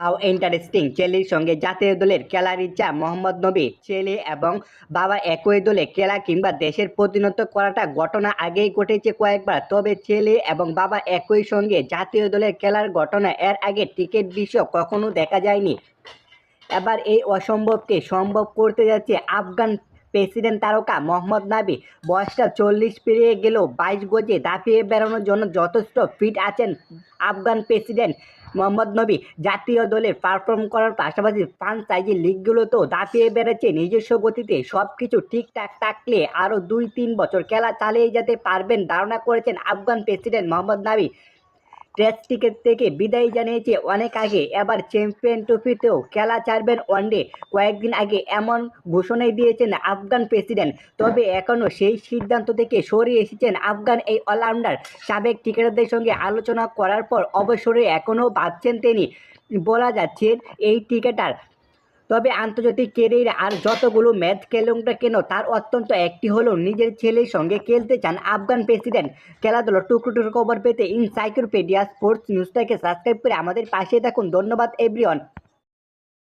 How interesting ছেলের সঙ্গে জাতীয় দলের খেলার ইচ্ছা মোহাম্মদ নবী, ছেলে এবং বাবা একই দলে খেলা কিংবা দেশের প্রতিনিধিত্ব করাটা ঘটনা আগেই ঘটেছে কয়েকবার। তবে ছেলে এবং বাবা একই সঙ্গে জাতীয় দলের খেলার ঘটনা এর আগে টিকিট দৃশ্য কখনো দেখা যায়নি। এবার এই অসম্ভবকে সম্ভব করতে যাচ্ছে আফগান প্রেসিডেন্ট তারকা মোহাম্মদ নাবি। বয়সটা চল্লিশ পেরিয়ে গেলেও বাইশ গজে দাপিয়ে বেড়ানোর জন্য যথেষ্ট ফিট আছেন আফগান প্রেসিডেন্ট। মোহাম্মদ নবী জাতীয় দলে পারফর্ম করার পাশাপাশি সাইজের লিগগুলোতেও দাঁতিয়ে বেড়েছে। নিজস্ব গতিতে সব কিছু ঠিকঠাক থাকলে আরও দুই তিন বছর খেলা চালিয়ে যেতে পারবেন, ধারণা করেছেন আফগান প্রেসিডেন্ট মোহাম্মদ নাবি টেস্ট ক্রিকেট থেকে বিদায় জানিয়েছে অনেক আগে। এবার চ্যাম্পিয়ন ট্রফিতেও খেলা ছাড়বেন ওয়ানডে। কয়েকদিন আগে এমন ঘোষণাই দিয়েছেন আফগান প্রেসিডেন্ট। তবে এখনও সেই সিদ্ধান্ত থেকে সরে এসেছেন আফগান এই অলরাউন্ডার। সাবেক ক্রিকেটারদের সঙ্গে আলোচনা করার পর অবসরে এখনও ভাবছেন তিনি। বলা যাচ্ছে, এই ক্রিকেটার তবে আন্তর্জাতিক কেরিয়ার আর যতগুলো ম্যাচ খেলুন না কেন, তার অত্যন্ত একটি হলো নিজের ছেলের সঙ্গে খেলতে চান আফগান প্রেসিডেন্ট। খেলাধুলো টুকরো টুকরো খবর পেতে ইনসাইক্লোপিডিয়া স্পোর্টস নিউজটাকে সাবস্ক্রাইব করে আমাদের পাশে থাকুন। ধন্যবাদ, এভরিওয়ান।